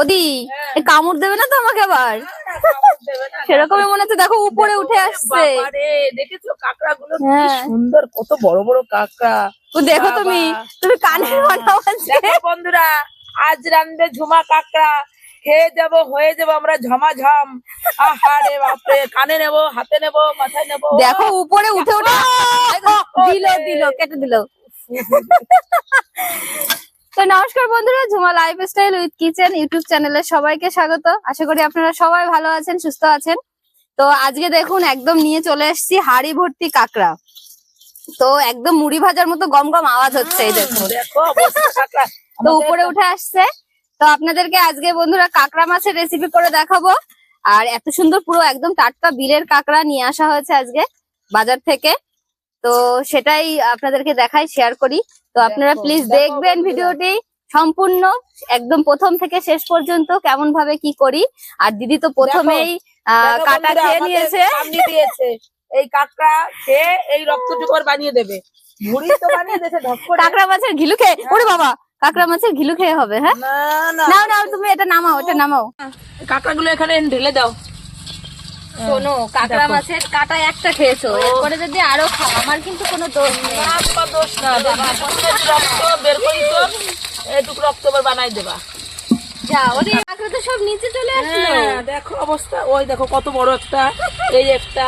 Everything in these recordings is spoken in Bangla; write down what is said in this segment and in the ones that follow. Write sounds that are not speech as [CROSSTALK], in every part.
ওদি এ কামড় দেবে না তো আমাকে আবার সেরকমই মনে হচ্ছে দেখো উপরে উঠে আসছে। দেখেছ কাঁকড়া গুলো হ্যাঁ। সুন্দর কত বড় বড় কাঁকড়া। তো দেখো তুমি তুমি কানের বন্ধুরা আজ রান্ধবে ঝুমা কাঁকড়া। খেয়ে যাব হয়ে যাব আমরা ঝমাঝম। আহারে বাপরে কানে নেব হাতে নেব মাথায় নেব। দেখো উপরে উঠে উঠে দিল দিল কেটে দিল। তো নমস্কার বন্ধুরা Jhuma lifestyle with kitchen YouTube চ্যানেলে সবাইকে স্বাগত। আশা করি আপনারা সবাই ভালো আছেন সুস্থ আছেন। তো আজকে দেখুন একদম নিয়ে চলে এসেছি হাড়ি ভর্তি কাঁকড়া। তো একদম মুড়ি ভাজার মতো গম গম আওয়াজ হচ্ছে এই দেখুন। তো উপরে উঠে আসছে। তো আপনাদেরকে আজকে বন্ধুরা কাঁকড়া মাছের রেসিপি করে দেখাবো। আর এত সুন্দর পুরো একদম টাটকা বিলের কাঁকড়া নিয়ে আসা হয়েছে আজকে বাজার থেকে। তো সেটাই আপনাদেরকে দেখাই শেয়ার করি। তো আপনারা প্লিজ দেখবেন ভিডিওটি সম্পূর্ণ একদম প্রথম থেকে শেষ পর্যন্ত কেমন ভাবে কি করি। আর দিদি তো প্রথমেই কাটা খেয়ে নিয়েছে। দিয়েছে। এই কাঁকড়া খেয়ে এই রক্তটুকর বানিয়ে দেবে। কাঁকড়া মাছের ঘিলু খেয়ে ওরে বাবা কাঁকড়া মাছের ঘিলু খেয়ে হবে হ্যাঁ? না না। নাও নাও তুমি এটা নামাও এটা নামাও। কাঁকড়া গুলো এখানে ঢেলে দাও। শোনো কাঁকড়া মাছের কাটা একটা খেয়েছো। এরপরে যদি আরও খাও আমার কিন্তু কোনো দোষ নেই। দোষ না রক্ত বের করি তো এইটুকু রক্ত বানাই দেবা। যা ওরে কাঁকড়া তো সব নিচে চলে আসলো। হ্যাঁ, দেখো অবস্থা ওই দেখো কত বড় একটা এই একটা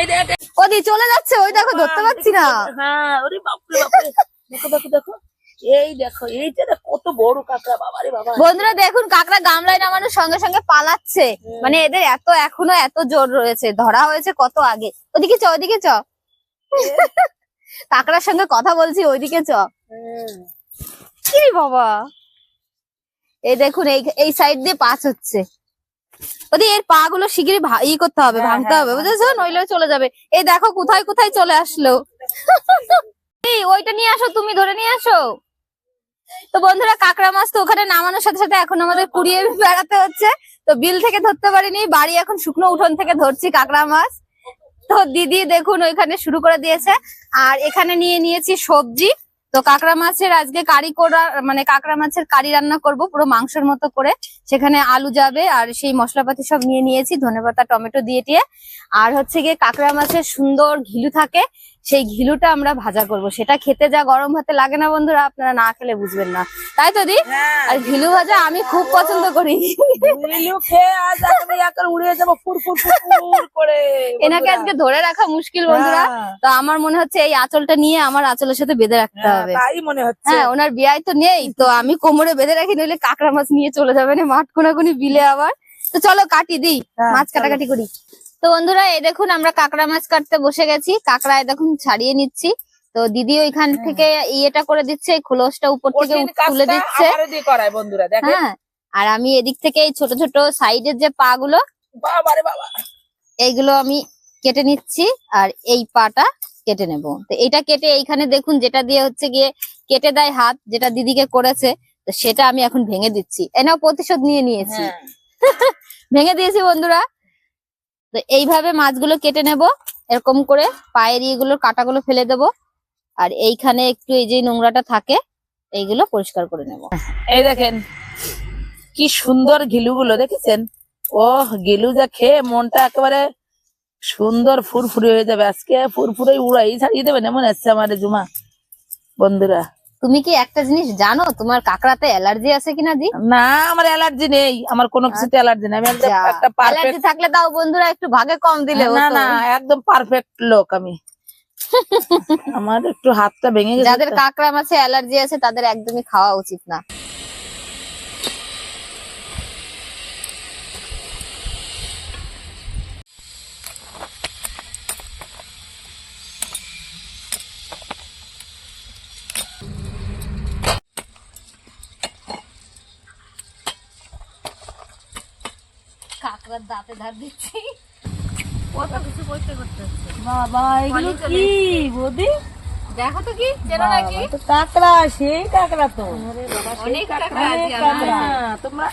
এই দেখ দেখ। ওদি চলে যাচ্ছে ওই দেখো ধরতে পারছি না। হ্যাঁ ওরে বাপরে বাপরে। দেখো দেখো দেখো। এই দেখো এইটা কত বড় কাঁকড়া বাবা রে বাবা। বন্ধুরা দেখুন কাঁকড়া গামলায় নামানোর সঙ্গে সঙ্গে পালাচ্ছে। মানে এদের এত এখনও এত জোর রয়েছে ধরা হয়েছে কত আগে। ওদিকে চ ওদিকে চ। কাঁকড়ার সঙ্গে কথা বলছি ওইদিকে চ। কি বাবা? এই দেখুন এই এই সাইড দিয়ে পাস হচ্ছে ওদি এর পা গুলো শিগগিরই ভা- ই করতে হবে হ্যাঁ, ভাঙতে হ্যাঁ, হবে। বুঝেছ? নইলে চলে যাবে। এই দেখো কোথায় কোথায় চলে আসলো? [LAUGHS] এই, ওইটা নিয়ে আসো তুমি ধরে নিয়ে আসো। তো বন্ধুরা, কাঁকড়া মাছ তো ওখানে নামানোর সাথে সাথে এখন আমাদের কুড়িয়ে বেড়াতে হচ্ছে। তো বিল থেকে ধরতে পারিনি, বাড়ি এখন শুকনো উঠোন থেকে ধরছি কাঁকড়া মাছ। তো দিদি দেখুন, ওইখানে শুরু করে দিয়েছে। আর এখানে নিয়ে নিয়েছি সবজি। তো কাঁকড়া মাছের আজকে কারি করা মানে কাঁকড়া মাছের কারি রান্না করব, পুরো মাংসের মতো করে। সেখানে আলু যাবে আর সেই মশলাপাতি সব নিয়ে নিয়েছি, ধনেপাতা, টমেটো দিয়ে দিয়ে আর হচ্ছে গিয়ে কাঁকড়া মাছের সুন্দর ঘিলু থাকে। সেই ঘিলুটা আমরা ভাজা করব। সেটা খেতে যা গরম ভাতে লাগে না বন্ধুরা আপনারা না খেলে বুঝবেন না। তাই তো দি? হ্যাঁ। আর ঘিলু ভাজা আমি খুব পছন্দ করি। এনাকে আজকে ধরে রাখা মুশকিল বন্ধুরা। হ্যাঁ, তো আমার মনে হচ্ছে এই আঁচলটা নিয়ে আমার আঁচলের সাথে বেঁধে রাখতে হ্যাঁ, হবে। হ্যাঁ ওনার বিয়ায় তো নেই তো আমি কোমরে বেঁধে রাখি নইলে কাঁকড়া মাছ নিয়ে চলে যাবে না মাঠ কোনাকুনি বিলে আবার। তো চলো কাটি দিই মাছ কাটাকাটি করি। তো বন্ধুরা এই দেখুন আমরা কাঁকড়া মাছ কাটতে বসে গেছি। কাঁকড়ায় দেখুন ছাড়িয়ে নিচ্ছি। তো দিদি ওইখান থেকে ইয়েটা করে দিচ্ছে খোলসটা উপর থেকে তুলে দিচ্ছে। হ্যাঁ আর আমি এদিক থেকে এই ছোট ছোট সাইডের যে পা গুলো এইগুলো আমি কেটে নিচ্ছি আর এই পাটা কেটে নেব। তো এটা কেটে এইখানে দেখুন যেটা দিয়ে হচ্ছে গিয়ে কেটে দেয় হাত যেটা দিদিকে করেছে তো সেটা আমি এখন ভেঙে দিচ্ছি। এনাও প্রতিশোধ নিয়ে নিয়েছি। হ্যাঁ। [LAUGHS] ভেঙে দিয়েছি বন্ধুরা। তো এইভাবে মাছগুলো কেটে নেব। এরকম করে পায়ের ইয়েগুলোর কাটাগুলো ফেলে দেব। আর এইখানে একটু এই যে নোংরাটা থাকে, এইগুলো পরিষ্কার করে নেব। এই দেখেন, কি সুন্দর ঘিলুগুলো দেখেছেন? ও গিলু যা খেয়ে মনটা একেবারে সুন্দর ফুরফুরে হয়ে যাবে। আজকে ফুরফুরে উড়াই ছাড়িয়ে দেবেন, এমন আসছে আমার জুমা। বন্ধুরা তুমি কি একটা জিনিস জানো? তোমার কাকড়াতে অ্যালার্জি আছে কিনা দি? না আমার অ্যালার্জি নেই। আমার কোনো কিছুতে অ্যালার্জি নেই। আমি একদম একটা পারফেক্ট অ্যালার্জি থাকলে তাও বন্ধুরা একটু ভাগে কম দিলে না। না একদম পারফেক্ট লোক আমি। [LAUGHS] আমার একটু হাতটা ভেঙে গেছে যাদের কাঁকড়া মাছে অ্যালার্জি আছে তাদের একদমই খাওয়া উচিত না। কাঁকড়ার দাঁতে ধার দিচ্ছি। কত কিছু পরিষ্কার করতে বাবা এগুলো কি বৌদি? দেখো তো কি চেনো নাকি? তো কাঁকড়া সেই কাঁকড়া তো। অনেক কাঁকড়া আছে আমার। হ্যাঁ, তোমরা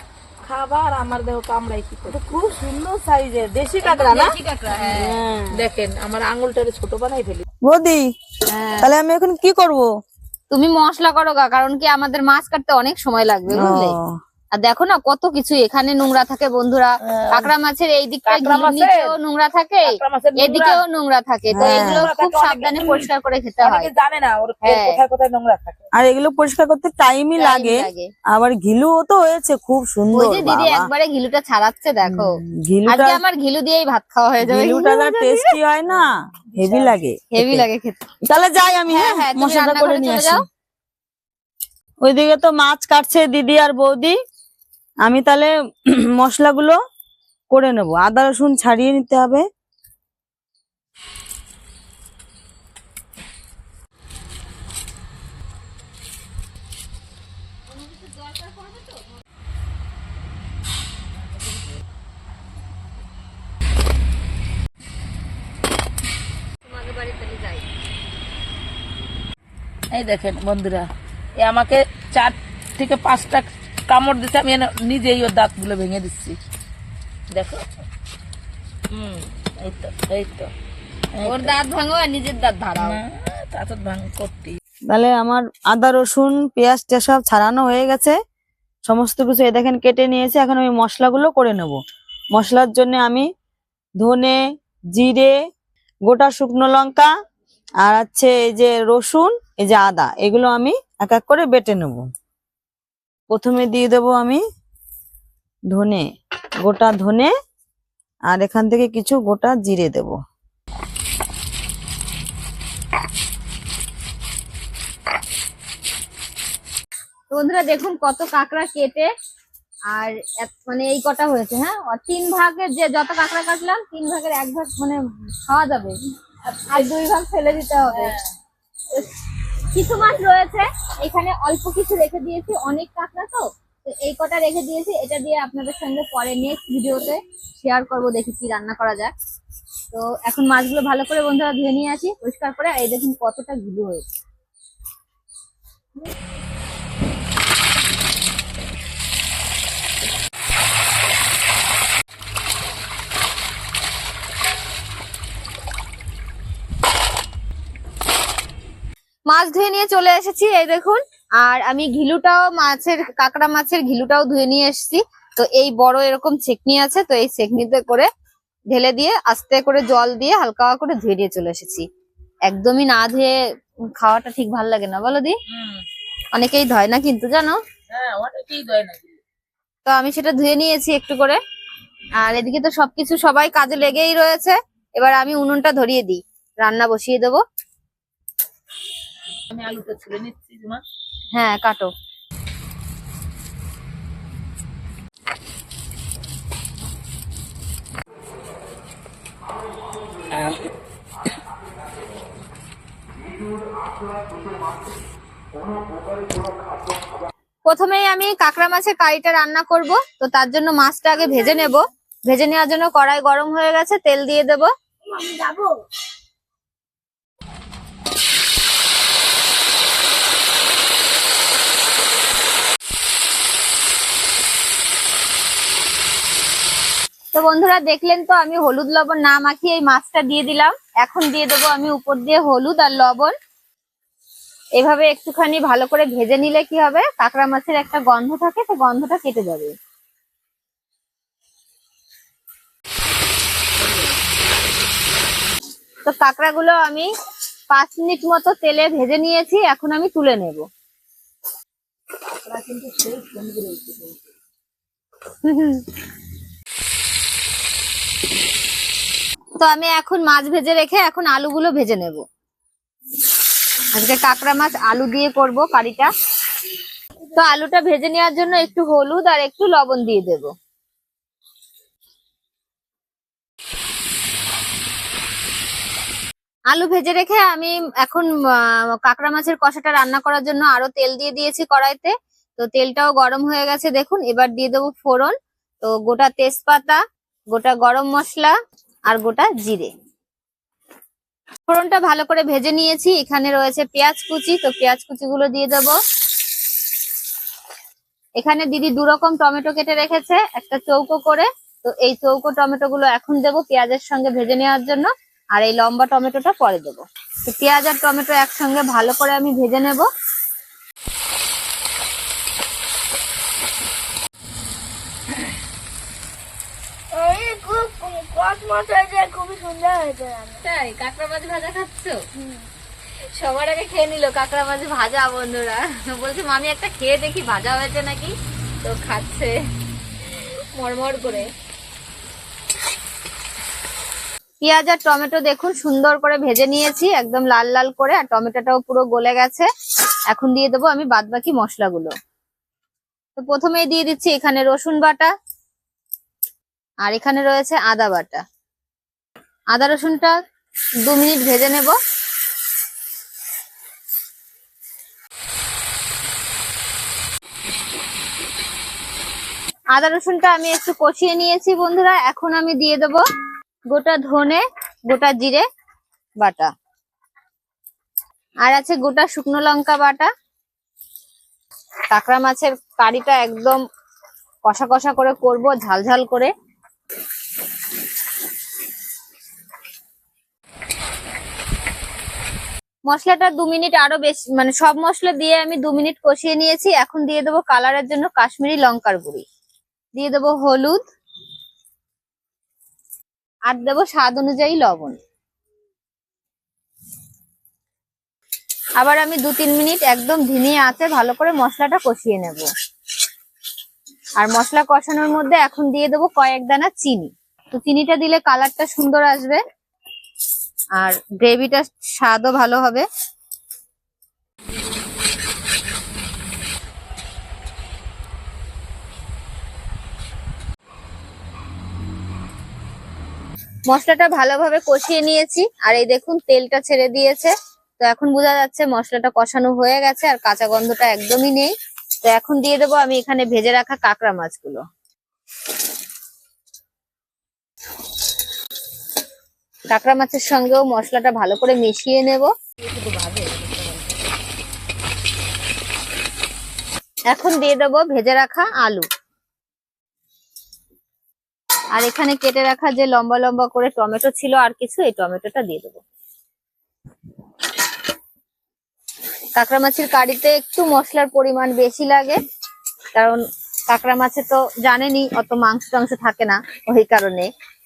খাবার আমার দেহ কামড়াই কি করে খুব সুন্দর সাইজের দেশি কাঁকড়া না? কাঁকড়া, হ্যাঁ। দেখেন আমার আঙুলটারে ছোট বানাই ফেলি। বৌদি হ্যাঁ। তাহলে আমি এখন কি করব? তুমি মশলা করো গা কারণ কি আমাদের মাছ কাটতে অনেক সময় লাগবে বুঝলে? আর দেখো না কত কিছু এখানে নোংরা থাকে বন্ধুরা। হ্যাঁ। কাঁকড়া মাছের এই দিকটা নিচেও নোংরা থাকে। এদিকেও নোংরা থাকে। তো হ্যাঁ। এগুলো খুব সাবধানে পরিষ্কার করে খেতে হয়। জানে না ওর হ্যাঁ। কোথায় কোথায় নোংরা থাকে। আর এগুলো পরিষ্কার করতে টাইমই লাগে। আবার ঘিলুও তো হয়েছে খুব ওই সুন্দর যে দিদি একবারে ঘিলুটা ছাড়াচ্ছে দেখো। আজকে আমার ঘিলু দিয়েই ভাত খাওয়া হয়ে যাবে। ঘিলুটা যা টেস্টি হয় না হেভি লাগে হেভি লাগে খেতে। তাহলে যাই আমি হ্যাঁ, মশলাটা করে নিয়ে আসি। ওইদিকে তো মাছ কাটছে দিদি আর বৌদি। আমি তাহলে [CLEARS THROAT] মশলাগুলো করে নেব। আদা রসুন ছাড়িয়ে নিতে হবে। এই দেখেন বন্ধুরা এ আমাকে চার থেকে পাঁচটা কামড় দিতে আমি নিজেই ওর দাঁতগুলো ভেঙে দিচ্ছি। দেখো? হুম এই তো এই তো ওর দাঁত ভাঙো আর নিজের দাঁত ধারাও। না, তা ভাঙ করতে তাহলে আমার আদা রসুন পেঁয়াজটা সব ছাড়ানো হয়ে গেছে। সমস্ত কিছু এই দেখেন কেটে নিয়েছি এখন আমি মশলাগুলো করে নেব। মশলার জন্য আমি ধনে জিরে গোটা শুকনো লঙ্কা আর হচ্ছে এই যে রসুন এই যে আদা এগুলো আমি এক এক করে বেটে নেব। প্রথমে দিয়ে দেব আমি ধনে গোটা ধনে আর এখান থেকে কিছু গোটা জিরে দেব। বন্ধুরা দেখুন কত কাঁকড়া কেটে আর মানে এই কটা হয়েছে হ্যাঁ? আর তিন ভাগের যে যত কাঁকড়া কাটলাম তিন ভাগের এক ভাগ মানে খাওয়া যাবে। আর দুই ভাগ ফেলে দিতে হবে। কিছু মাছ রয়েছে। এখানে অল্প কিছু রেখে দিয়েছি। অনেক কাঁকড়া তো। এই কটা রেখে দিয়েছি। এটা দিয়ে আপনাদের সঙ্গে পরে নেক্সট ভিডিওতে শেয়ার করব, দেখি কি রান্না করা যায়। তো এখন মাছগুলো ভালো করে বন্ধুরা ধুয়ে নিয়ে আসি। পরিষ্কার করে, এই দেখুন কতটা গুলো হয়েছে। মাছ ধুয়ে নিয়ে চলে এসেছি এই দেখুন। আর আমি ঘিলুটাও মাছের কাঁকড়া মাছের ঘিলুটাও ধুয়ে নিয়ে এসেছি। তো এই বড় এরকম ছেকনি আছে তো এই ছেকনিতে করে ঢেলে দিয়ে আস্তে করে জল দিয়ে হালকা করে ধুয়ে দিয়ে চলে এসেছি। একদমই না ধুয়ে খাওয়াটা ঠিক ভালো লাগে না বলো দি? অনেকেই ধয় না কিন্তু জানো? হ্যাঁ তো আমি সেটা ধুয়ে নিয়েছি একটু করে। আর এদিকে তো সবকিছু সবাই কাজে লেগেই রয়েছে। এবার আমি উনুনটা ধরিয়ে দিই। রান্না বসিয়ে দেবো। আমি আলুটা ছুলে নিচ্ছি তোমার হ্যাঁ কাটো। প্রথমেই আমি কাঁকড়া মাছের কারিটা রান্না করব তো তার জন্য মাছটা আগে ভেজে নেব। ভেজে নেওয়ার জন্য কড়াই গরম হয়ে গেছে তেল দিয়ে দেব। তো বন্ধুরা দেখলেন তো আমি হলুদ লবণ না মাখিয়ে এই মাছটা দিয়ে দিলাম। এখন দিয়ে দেবো আমি উপর দিয়ে হলুদ আর লবণ। এভাবে একটুখানি ভালো করে ভেজে নিলে কি হবে? কাঁকড়া মাছের একটা গন্ধ থাকে তো গন্ধটা কেটে যাবে। তো কাঁকড়াগুলো আমি পাঁচ মিনিট মতো তেলে ভেজে নিয়েছি এখন আমি তুলে নেব। তো আমি এখন মাছ ভেজে রেখে এখন আলুগুলো ভেজে নেব। আজকে কাঁকড়া মাছ আলু দিয়ে করব কারিটা। তো আলুটা ভেজে নেওয়ার জন্য একটু হলুদ আর একটু লবণ দিয়ে দেব। আলু ভেজে রেখে আমি এখন কাঁকড়া মাছের কষাটা রান্না করার জন্য আরও তেল দিয়ে দিয়েছি কড়াইতে। তো তেলটাও গরম হয়ে গেছে, দেখুন। এবার দিয়ে দেবো ফোড়ন। তো গোটা তেজপাতা, গোটা গরম মশলা আর গোটা জিরে। ফোড়নটা ভালো করে ভেজে নিয়েছি। এখানে রয়েছে পেঁয়াজ কুচি, তো পেঁয়াজ কুচি গুলো দিয়ে দেবো। এখানে দিদি দু রকম টমেটো কেটে রেখেছে, একটা চৌকো করে। তো এই চৌকো টমেটো গুলো এখন দেবো পেঁয়াজের সঙ্গে ভেজে নেওয়ার জন্য। আর এই লম্বা টমেটোটা পরে দেবো। পেঁয়াজ আর টমেটো একসঙ্গে ভালো করে আমি ভেজে নেব। কসমস হয়েছে খুবই সুন্দর হয়েছে তাই? কাঁকড়া মাছ ভাজা খাচ্ছ? সবার আগে খেয়ে নিল কাঁকড়া মাছ ভাজা বন্ধুরা। বলছে মামি একটা খেয়ে দেখি ভাজা হয়েছে নাকি? তো খাচ্ছে। মরমর করে। পেঁয়াজ আর টমেটো দেখুন সুন্দর করে ভেজে নিয়েছি একদম লাল লাল করে আর টমেটোটাও পুরো গলে গেছে। এখন দিয়ে দেবো আমি বাদ বাকি মশলাগুলো। তো প্রথমেই দিয়ে দিচ্ছি এখানে রসুন বাটা আর এখানে রয়েছে আদা বাটা। আদা রসুনটা দু মিনিট ভেজে নেব। আদা রসুনটা আমি একটু কষিয়ে নিয়েছি বন্ধুরা, এখন আমি দিয়ে দেব গোটা ধনে, গোটা জিরে বাটা। আর আছে গোটা শুকনো লঙ্কা বাটা। কাঁকড়া মাছের কারিটা একদম কষা কষা করে করব, ঝাল ঝাল করে। মশলাটা দু মিনিট আরও বেশি মানে সব মশলা দিয়ে আমি দু মিনিট কষিয়ে নিয়েছি। এখন দিয়ে দেবো কালারের জন্য কাশ্মীরি লঙ্কার গুঁড়ি। দিয়ে দেবো হলুদ। আর দেবো স্বাদ অনুযায়ী লবণ। আবার আমি দু তিন মিনিট একদম ধিমে আছে ভালো করে মশলাটা কষিয়ে নেব। আর মশলা কষানোর মধ্যে এখন দিয়ে দেবো কয়েক দানা চিনি। তো চিনিটা দিলে কালারটা সুন্দর আসবে। আর গ্রেভিটা স্বাদও ভালো হবে। মশলাটা ভালোভাবে কষিয়ে নিয়েছি। আর এই দেখুন, তেলটা ছেড়ে দিয়েছে। তো এখন বোঝা যাচ্ছে মশলাটা কষানো হয়ে গেছে আর কাঁচা গন্ধটা একদমই নেই। তো এখন দিয়ে দেবো আমি এখানে ভেজে রাখা কাঁকড়া মাছগুলো। কাঁকড়া মাছের সঙ্গেও মশলাটা ভালো করে মিশিয়ে নেব। এখন দিয়ে দেবো ভেজে রাখা আলু। আর এখানে কেটে রাখা যে লম্বা লম্বা করে টমেটো ছিল আর কিছু, এই টমেটোটা দিয়ে দেবো। কাঁকড়া মাছের কারিতে একটু মশলার পরিমাণ বেশি লাগে, কারণ কাঁকড়া মাছে তো জানেনি অত মাংস টাংস থাকে না, ওই কারণে।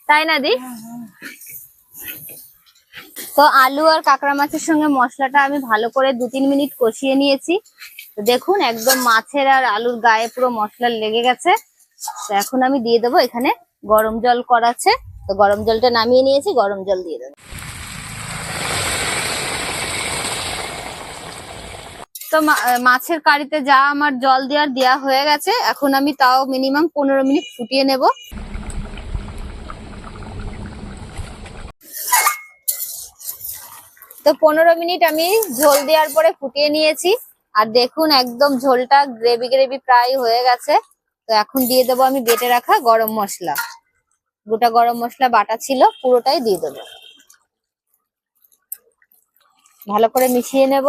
তাই না দি তো আলু আর কাঁকড়া মাছের সঙ্গে মশলাটা আমি ভালো করে দু তিন মিনিট কষিয়ে নিয়েছি। তো দেখুন, একদম মাছের আর আলুর গায়ে পুরো মশলা লেগে গেছে। তো এখন আমি দিয়ে দেবো এখানে গরম জল করাচ্ছে তো গরম জলটা নামিয়ে নিয়েছি, গরম জল দিয়ে দেবো। তো মাছের কারিতে যা আমার জল দেওয়ার দেওয়া হয়ে গেছে। এখন আমি তাও মিনিমাম পনেরো মিনিট ফুটিয়ে নেব। তো পনেরো মিনিট আমি ঝোল দেওয়ার পরে ফুটিয়ে নিয়েছি। আর দেখুন, একদম ঝোলটা গ্রেভি গ্রেভি প্রায় হয়ে গেছে। তো এখন দিয়ে দেবো আমি বেটে রাখা গরম মশলা। গোটা গরম মশলা বাটা ছিল, পুরোটাই দিয়ে দেবো। ভালো করে মিশিয়ে নেব।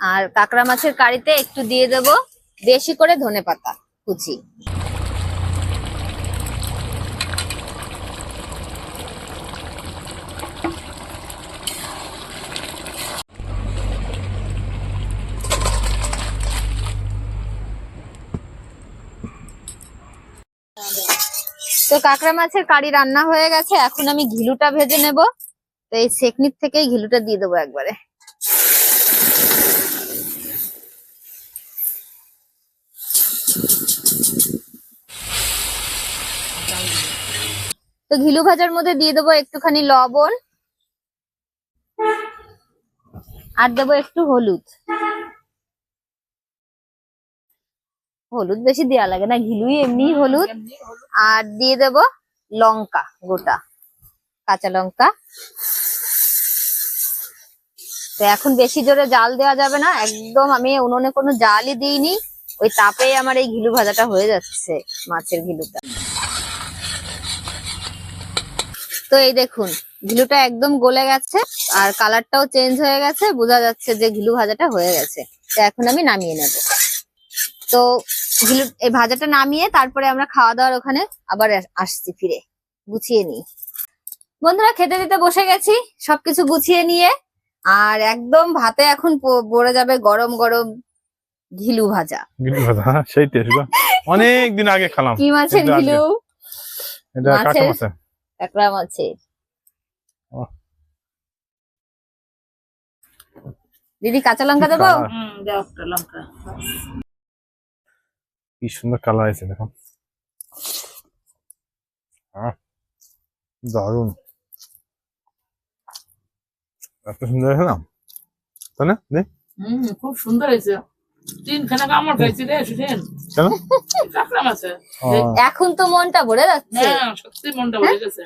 আর কাঁকড়া মাছের কারিতে একটু দিয়ে দেব, বেশি করে ধনে পাতা কুচি। তো কাঁকড়া মাছের কারি রান্না হয়ে গেছে। এখন আমি ঘিলুটা ভেজে নেব। তো এই সেকনির থেকেই ঘিলুটা দিয়ে দেবো একবারে। তো ঘিলু ভাজার মধ্যে দিয়ে দেবো একটুখানি লবণ। আর দেবো একটু হলুদ। হলুদ বেশি দেওয়া লাগে না ঘিলুই এমনি হলুদ। আর দিয়ে দেব লঙ্কা গোটা কাঁচা লঙ্কা। তো এখন বেশি জোরে জাল দেওয়া যাবে না একদম আমি উনুনে কোনো জালই দিইনি। ওই তাপেই আমার এই ঘিলু ভাজাটা হয়ে যাচ্ছে মাছের ঘিলুটা। তো এই দেখুন ঘিলুটা একদম গলে গেছে আর কালারটাও চেঞ্জ হয়ে গেছে বোঝা যাচ্ছে যে ঘিলু ভাজাটা হয়ে গেছে। তো এখন আমি নামিয়ে নেব। তো ঘিলু এই ভাজাটা নামিয়ে তারপরে আমরা খাওয়া দাওয়ার ওখানে আবার আসছি ফিরে। গুছিয়ে নিই। বন্ধুরা খেতে দিতে বসে গেছি। সবকিছু গুছিয়ে নিয়ে আর একদম ভাতে এখন পড়ে যাবে গরম গরম ঘিলু ভাজা। গিলি ভাজা হ্যাঁ, সেই টেস্ট অনেক দিন আগে খেলাম। কি মাছের ঘিলু? এটা কাঁচা মাছের- মাছে কাঁকড়া মাছের। দিদি কাঁচা লঙ্কা দেবো? হুম দাও একটা লঙ্কা। কি সুন্দর কালার আছে দেখো। আহ, দারুণ এত সুন্দর আছে না? তাই না? খুব সুন্দর হয়েছে। এখন তো মনটা ভরে যাচ্ছে। হ্যাঁ সত্যি মনটা ভরে গেছে।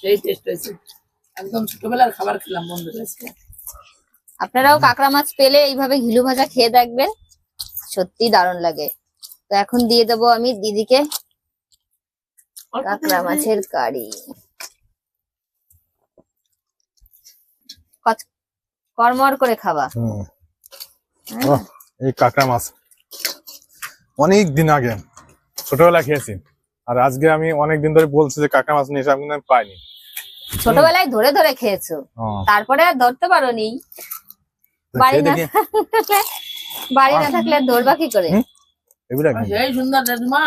সেই টেস্ট হয়েছে। একদম ছোটবেলার খাবার খেলাম বন্ধুরা আজকে। আপনারাও কাঁকড়া মাছ পেলে এইভাবে ঘিলু ভাজা খেয়ে দেখবেন। সত্যি দারুণ লাগে। তো এখন দিয়ে দেবো আমি দিদিকে কাঁকড়া মাছের কারি। কড়মড় করে খাবা। এই কাঁকড়া মাছ। অনেক দিন আগে ছোটবেলা খেয়েছি। আর আজকে আমি অনেক দিন ধরে বলছি যে কাঁকড়া মাছ নিয়ে আমি আমি পাইনি। ছোটবেলায় ধরে ধরে খেয়েছো। তারপরে আর ধরতে পারোনি। তো বাড়ি না [LAUGHS] বাড়ি না থাকলে আর ধরবা কি করে। এগুলো সেই সুন্দর দাদুমা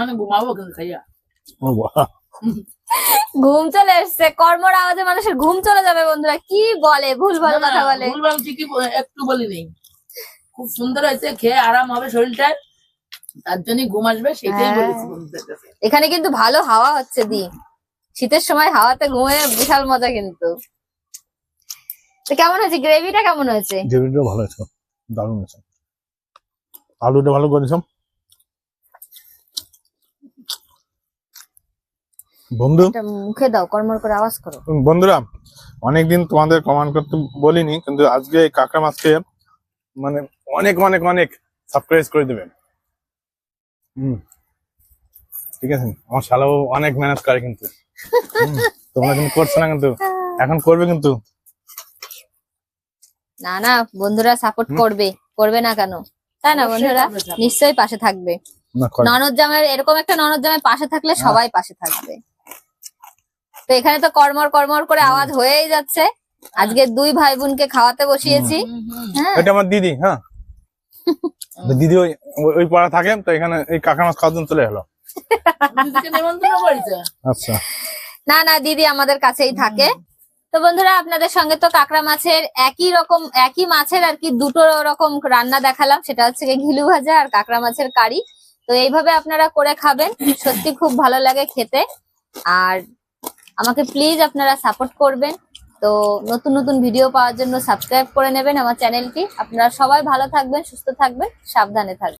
আমি ঘুমাবো কিন্তু খাইয়া। ও বাহ, ঘুম চলে এসছে কর্মর আওয়াজে মানুষের ঘুম চলে যাবে বন্ধুরা। কি বলে? ভুল ভালো কথা বলে। ঠিকই একটু বলি নেই। খুব সুন্দর হয়েছে খেয়ে আরাম হবে শরীরটা। তার জন্যই ঘুম আসবে সেটাই হ্যাঁ। বলেছি এখানে কিন্তু ভালো হাওয়া হচ্ছে দি শীতের সময় হাওয়াতে ঘুমে বিশাল মজা কিন্তু। তো কেমন হয়েছে? গ্রেভিটা কেমন হয়েছে? গ্রেভিটা ভালো আছে দারুণ আছে আলুটা ভালো করেছ বন্ধু? মুখে দাও কর্মর করে আওয়াজ করো। বন্ধুরা অনেকদিন তোমাদের কমেন্ট করতে বলিনি কিন্তু আজকে এই কাঁকড়া মাছকে মানে অনেক অনেক অনেক করে দেবেন হুম ঠিক আছে? আমার শালাও অনেক মেহনত করে কিন্তু। তোমরা কিন্তু করছ না কিন্তু। এখন করবে কিন্তু। না না বন্ধুরা সাপোর্ট করবে করবে না কেন? তাই না বন্ধুরা? নিশ্চয়ই পাশে থাকবে। ননদ জামাইয়ের এরকম একটা ননদ জামাই পাশে থাকলে সবাই পাশে থাকবে। তো এখানে তো কর্মর কর্মর করে আওয়াজ হয়েই যাচ্ছে। আজকে দুই ভাই বোনকে খাওয়াতে বসিয়েছি। হ্যাঁ। এটা আমার দিদি হ্যাঁ। তো দিদি ওই ওই- পাড়া থাকে তো এখানে এই কাঁকড়া মাছ খাওয়ার জন্য চলে এলো। আচ্ছা। না না দিদি আমাদের কাছেই থাকে। তো বন্ধুরা, আপনাদের সঙ্গে তো কাঁকড়া মাছের একই রকম, একই মাছের আর কি দুটো রকম রান্না দেখালাম। সেটা হচ্ছে ঘিলু ভাজা আর কাঁকড়া মাছের কারি। তো এইভাবে আপনারা করে খাবেন। সত্যি খুব ভালো লাগে খেতে। আর আমাকে প্লিজ আপনারা সাপোর্ট করবেন। তো নতুন নতুন ভিডিও পাওয়ার জন্য সাবস্ক্রাইব করে নেবেন আমার চ্যানেলটি আপনারা সবাই ভালো থাকবেন, সুস্থ থাকবেন, সাবধানে থাকবেন।